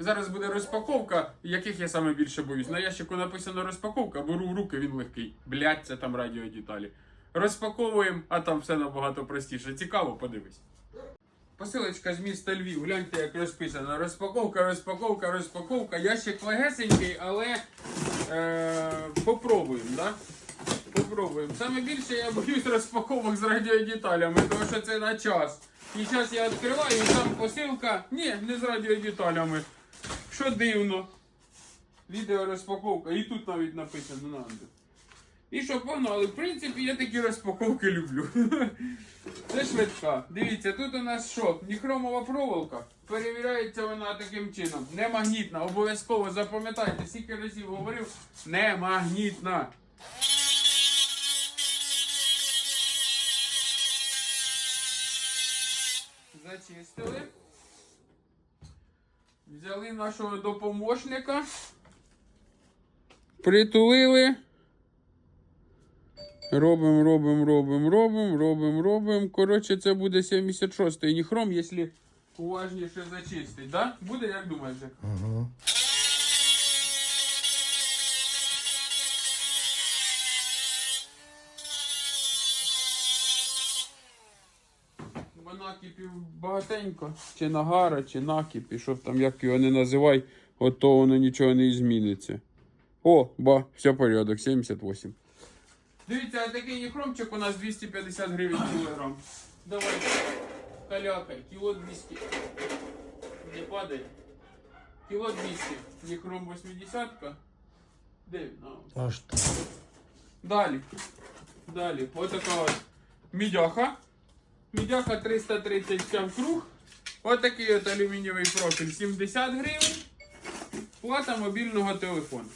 Зараз буде розпаковка, яких я саме більше боюсь. На ящику написано розпаковка, беру в руки, він легкий. Блять, це там радіодеталі. Розпаковуємо, а там все набагато простіше. Цікаво, подивись. Посилочка з міста Львів. Гляньте, як розписано. Розпаковка, розпаковка, розпаковка. Ящик легесенький, але е, попробуємо, да? Попробуємо. Саме більше я боюсь розпаковок з радіодеталями, тому що це на час. І зараз я відкриваю, і там посилка. Ні, не з радіодеталями. Що дивно. Відео розпаковка. І тут навіть написано надо. І що погнали? В принципі, я такі розпаковки люблю. Це швидка. Дивіться, тут у нас що? Ніхромова проволока. Перевіряється вона таким чином. Не магнітна. Обов'язково запам'ятайте, скільки разів говорив, не магнітна. Зачистили. Взяли нашого допоможника. Притулили. Робимо, робимо, робимо, робимо, робимо, робимо. Коротше, це буде 76-й ніхром, якщо уважніше зачистить. Да? Буде, як думаєте? Ага. Накипів багатенько. Чи нагара, чи накипі, що там, як його не називай, от то воно нічого не зміниться. О, ба, все порядок, 78. Дивіться, а такий ніхромчик у нас 250 гривень кілограм. Давай, калякай, кіло 200. Не падай. Кіло 200. Ніхром 80-ка. Де він? Аж так. Далі. Далі. Ось така от мідяха. Мідяха 330 вся в круг. Ось такий от алюмінієвий профіль 70 гривень. Плата мобільного телефону.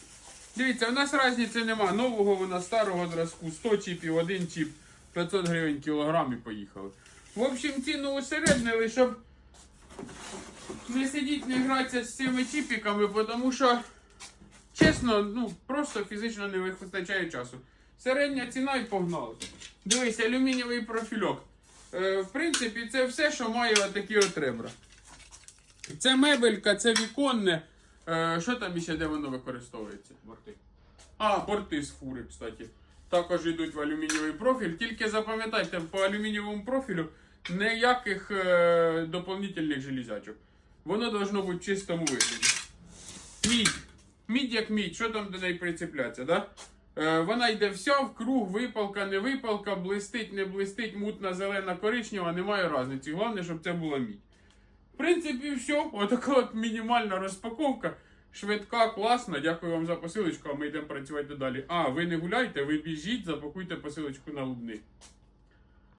Дивіться, у нас різниці нема. Нового вона старого зразку. 100 чіпів, один чіп, 500 гривень кілограм і поїхали. В общем, ціну усереднили, щоб не сидіти, не гратися з цими чіпіками, тому що Чесно, ну просто фізично не вистачає часу. Середня ціна і погнали. Дивись, алюмінієвий профільок. Е, в принципі, це все, що має отакі от ребра. Це мебелька, це віконне. Е, що там ще де воно використовується? Борти. А, борти з фури, кстати. Також йдуть в алюмінієвий профіль. Тільки запам'ятайте, по алюмінієвому профілю ніяких е, доповнительних железячок. Воно должно бути в чистому вигляді. Мідь. Мідь як мідь, що там до неї прицеплятися, да? Е, вона йде вся в круг, випалка, не випалка, блистить, не блистить, мутна, зелена, коричнева, немає різниці. Головне, щоб це була мідь. В принципі, все. Отака от мінімальна розпаковка. Швидка, класна. Дякую вам за посилочку, а ми йдемо працювати далі. А, ви не гуляйте, ви біжіть, запакуйте посилочку на лубни.